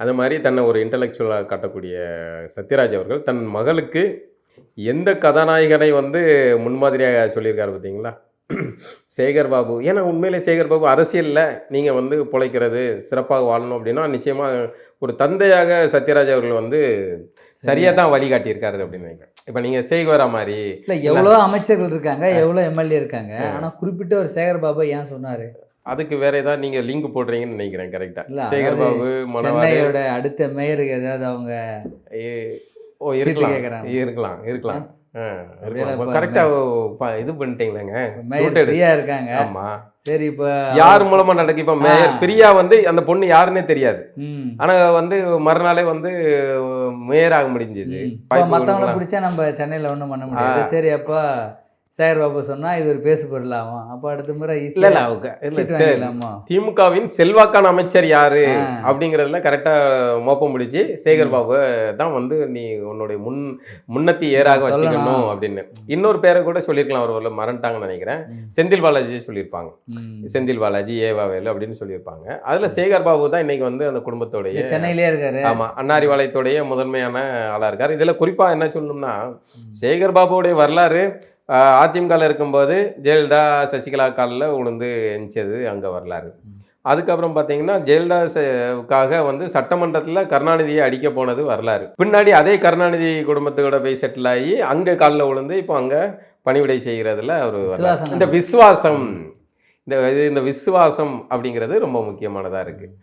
அது மாதிரி தன்னை ஒரு இன்டலெக்சுவலாக காட்டக்கூடிய சத்யராஜ் அவர்கள் தன் மகளுக்கு எந்த கதாநாயகனை வந்து முன்மாதிரியாக சொல்லியிருக்காரு பார்த்தீங்களா? சேகர் பாபு. ஏன்னா உண்மையிலே சேகர் பாபு அரசியலில் நீங்கள் வந்து பிழைக்கிறது சிறப்பாக வாழணும் அப்படின்னா நிச்சயமாக ஒரு தந்தையாக சத்யராஜ் அவர்கள் வந்து சரியாக தான் வழிகாட்டியிருக்காரு அப்படின்னு நினைக்கிறேன். இப்போ நீங்கள் சேகரா மாதிரி இல்ல எவ்வளோ அமைச்சர்கள் இருக்காங்க எவ்வளோ எம்எல்ஏ இருக்காங்க ஆனா குறிப்பிட்ட ஒரு சேகர் பாபா ஏன் சொன்னாரு? அதுக்கு வேற ஏதாவது நீங்கள் லிங்க் போடுறீங்கன்னு நினைக்கிறேன் இல்ல, கரெக்டாக சேகர் பாபு சென்னையோட அடுத்த மேயருக்கு ஏதாவது அவங்க ஓ இருக்கலாம். இருக்கலாம் இருக்கலாம். கரெக்டாக இது பண்ணிட்டீங்களேங்க. இருக்காங்க. ஆமா. சரி இப்ப யார் மூலமா நடக்கு? இப்ப மேயர். பிரியா வந்து அந்த பொண்ணு யாருன்னே தெரியாது. ஆனா வந்து மறுநாளே வந்து மேயர் ஆக முடிஞ்சது. ம். இப்போ மற்றவங்கள பிடிச்சா நம்ம சென்னையில் ஒன்றும் பண்ண முடியாது. சரி அப்போ சேகர் பாபு சொன்னா இது ஒரு பேசு பொருளாகும் அப்போ அடுத்த முறை இல்ல இல்ல அவங்க இல்ல திமுகவின் செல்வாக்கான அமைச்சர் யாரு. அப்படிங்கறதுல கரெக்டா மோப்பம் முடிச்சு சேகர் பாபு தான் வந்து நீ உன்னுடைய முன் முன்னத்தி ஏறாக. வச்சுக்கணும் அப்படின்னு. இன்னொரு பேரை கூட சொல்லியிருக்கலாம் அவர் மறந்துட்டாங்கன்னு நினைக்கிறேன். செந்தில் பாலாஜி சொல்லியிருப்பாங்க. செந்தில் பாலாஜி ஏவாவேலு அப்படின்னு சொல்லியிருப்பாங்க. அதுல சேகர் பாபு தான் இன்னைக்கு வந்து அந்த குடும்பத்தோடைய சென்னையிலே இருக்காரு. ஆமா அன்னாரிவாளையத்துடைய முதன்மையான ஆளா இருக்கார். இதுல குறிப்பா என்ன சொல்லணும்னா சேகர் பாபுவுடைய வரலாறு ஆஹ், அதிமுகல இருக்கும்போது ஜெயலலிதா சசிகலா காலில் உளுந்து எந்திச்சது அங்க வரலாறு. அதுக்கப்புறம் பார்த்தீங்கன்னா ஜெயலலிதாவுக்காக வந்து சட்டமன்றத்தில் கருணாநிதியை அடிக்க போனது வரலாறு. பின்னாடி அதே கருணாநிதி குடும்பத்தோட போய் செட்டில் ஆகி அங்கே காலில் விழுந்து இப்போ அங்கே பணிவிடை செய்கிறதுல. விசுவாசம். இந்த விசுவாசம் இந்த இது இந்த விசுவாசம் அப்படிங்கிறது ரொம்ப முக்கியமானதாக இருக்குது